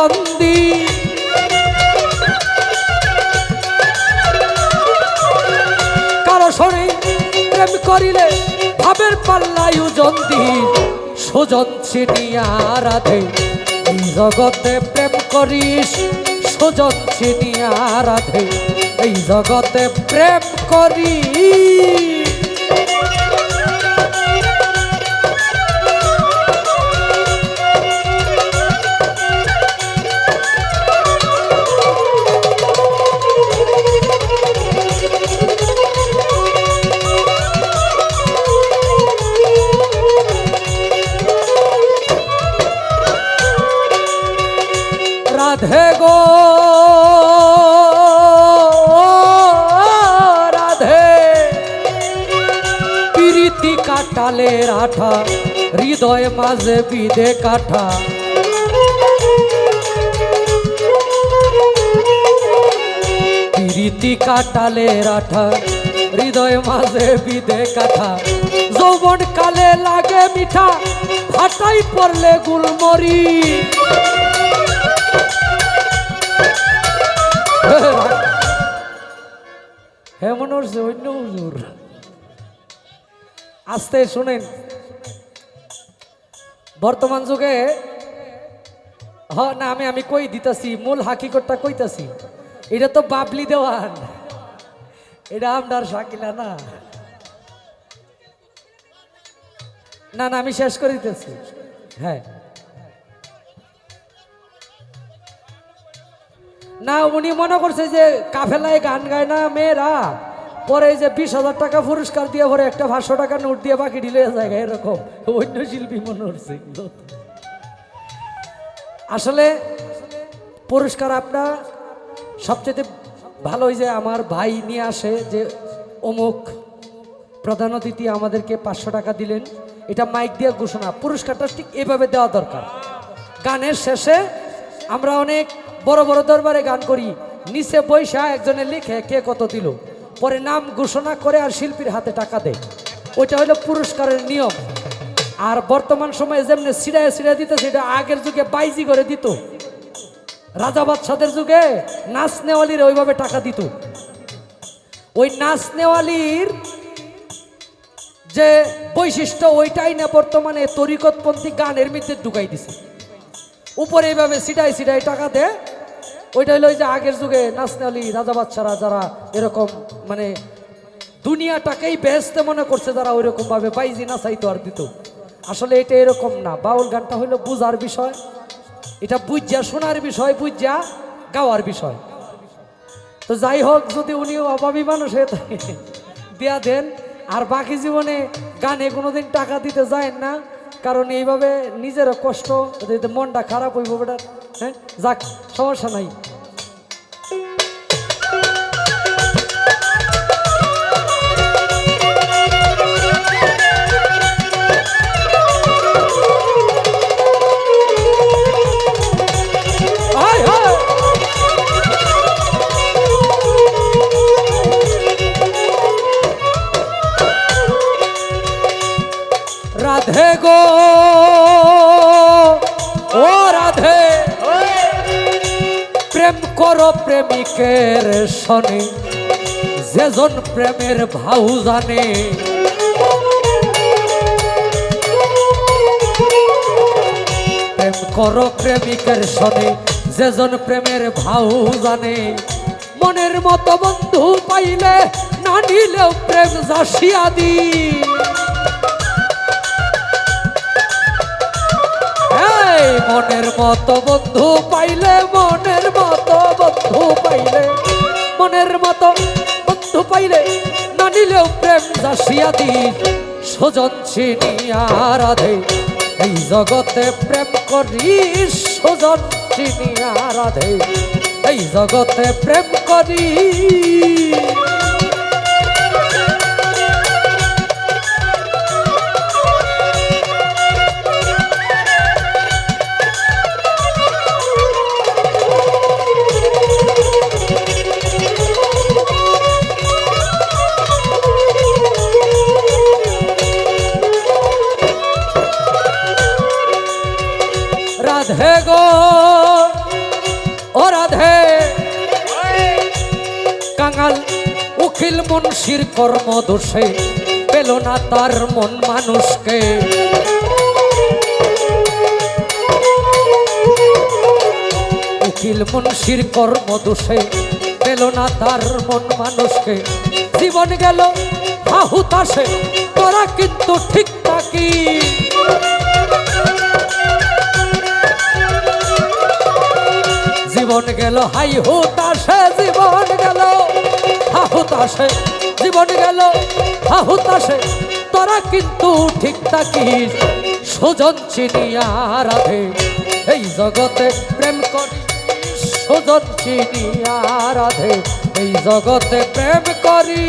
দ্বন্দ্বী কারও শরী প্রেম করিলে ভাবের পাল্লাই জন্দি সুজন চিনিয়া রাধে জগতে প্রেম করিস। সুজন চিনিয়া রাধে এই জগতে প্রেম করি রাধে গো। রাধে। প্রীতি কাটালের আঠা, হৃদয় মাঝে বিদে কাঠা। প্রীতি কাটালের আঠা, হৃদয় মাঝে বিদে কাঠা। যৌবন কালে লাগে মিঠা, ভাটাই পড়লে গুলমরি। হচ্ছে অন্য হুজুর। আস্তে শুনেন। বর্তমান যুগে, হ, না, আমি আমি কই দিতাছি, মূল হাকিকতটা কইতাছি। এটা তো বাবলি দেওয়ান। এটা আপনার শাকিলা না। না না, আমি শেষ করে দিতেছি। হ্যাঁ। না, উনি মনে করছে যে কাফেলায় গান গায় না মেয়েরা। পরে যে বিশ হাজার টাকা পুরস্কার দিয়ে পরে একটা পাঁচশো টাকা নোট দিয়ে বাকি ঢিলে যায় এরকম। অন্য শিল্পী মনে হচ্ছে আসলে পুরস্কার আপনার সবচেয়ে ভালো যে আমার ভাই নিয়ে আসে যে অমুক প্রধান অতিথি আমাদেরকে পাঁচশো টাকা দিলেন, এটা মাইক দিয়ে ঘোষণা। পুরস্কারটা ঠিক এভাবে দেওয়া দরকার। গানের শেষে আমরা অনেক বড় বড় দরবারে গান করি। নিচে বৈশা একজনে লিখে কে কত দিল। পরে নাম ঘোষণা করে আর শিল্পীর হাতে টাকা দেয়। ওইটা হলো পুরস্কারের নিয়ম। আর বর্তমান সময়ে যেমনি সিড়ায় সিড়ায় দিত, সেটা আগের যুগে বাইজি করে দিত। রাজা বাদশাদের যুগে নাচ নেওয়ালির ওইভাবে টাকা দিত। ওই নাচ নেওয়ালির যে বৈশিষ্ট্য, ওইটাই না বর্তমানে তরিকতপন্থী গানের মধ্যে ঢুকাই দিছে। উপরে এইভাবে সিটাই সিটাই টাকা দেয় ওইটা হলো যে আগের যুগে নাচনালি রাজা বাচ্চারা যারা এরকম মানে দুনিয়াটাকেই বেহেস্তে মনে করছে যারা ওই রকম ভাবে বাইজি নাচাইতো আর দিত। আসলে এটা এরকম না। বাউল গানটা হইল বুঝার বিষয়, এটা বুঝা শোনার বিষয়, বুঝা গাওয়ার বিষয়। তো যাই হোক, যদি উনি অভাবী মানুষ হয়ে থাকে, দেয়া দেন। আর বাকি জীবনে গানে কোনোদিন টাকা দিতে যায় না, কারণ এইভাবে নিজেরও কষ্ট মনটা খারাপ হইব বেটার। হ্যাঁ যাক সমস্যা নাই। করো প্রেমিকের শনি, যেজন প্রেমের ভাউ জানে। প্রেম করো প্রেমিকের শনি, যেজন প্রেমের ভাউ জানে। মনের মতো বন্ধু পাইলে না নিলেও প্রেম জাসিয়া দি মনের মতো বন্ধু পাইলে, মনের মতো বন্ধু পাইলে, মনের মতো বন্ধু পাইলে না নিলেও প্রেম দাসিয়া দি সজন চিনিয়া রাধে। এই জগতে প্রেম করি সজন চিনিয়া রাধে। এই জগতে প্রেম করি। রাধে গো, ও রাধে। কাঙাল উকিল মুন্সির কর্ম দোষে পেল না তার মন মানুষকে। উকিল মুন্সির কর্ম দোষে পেল না তার মন মানুষকে। জীবন গেল হাহুতাসে তোরা কিন্তু ঠিক থাকি। গেল, হাই হুতাশে জীবন গেল। হা হুতাশে জীবন গেল, হা হুতাশে তোরা কিন্তু ঠিক থাকিস, সুজন চিনিয়া রাধে। এই জগতে প্রেম করি সুজন চিনিয়া রাধে। এই জগতে প্রেম করি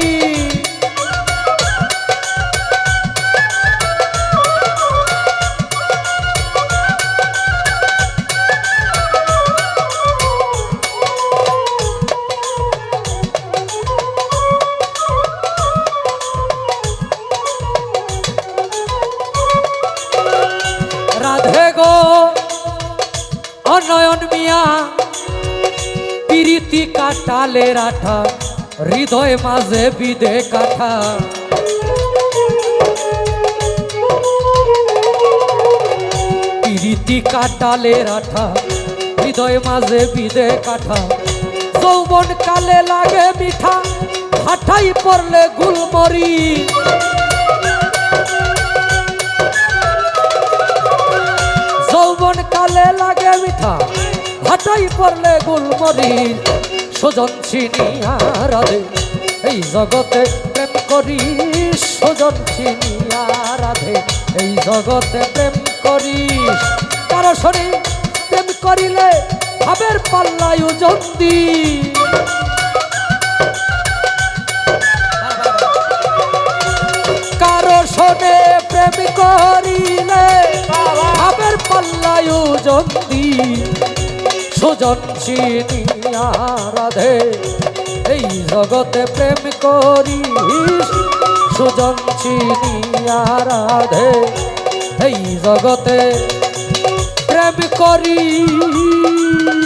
রাধে গো। অনয়ন মিয়া, পিরিতি কাটালে রাঠা, হৃদয় মাঝে বিদে কাঠা পিরিতি কাটালে রাঠা, হৃদয় মাঝে বিদে কাঠা যৌবন কালে লাগে মিঠা হাঠাই পড়লে গুলমরি। গুলমরি সুজন চিনিয়া রাধে এই জগতে প্রেম করি, সুজন চিনিয়া রাধে এই জগতে প্রেম করিস কারও শরীর প্রেম করিলে ভাবের পাল্লায় জন্দি কারও শোনে প্রেম করিলে ভাবের পাল্লায়ু জন্দি সুজন চিনিয়া রাধে এই জগতে প্রেম করিস? সুজন চিনিয়া রাধে এই জগতে প্রেম করিস?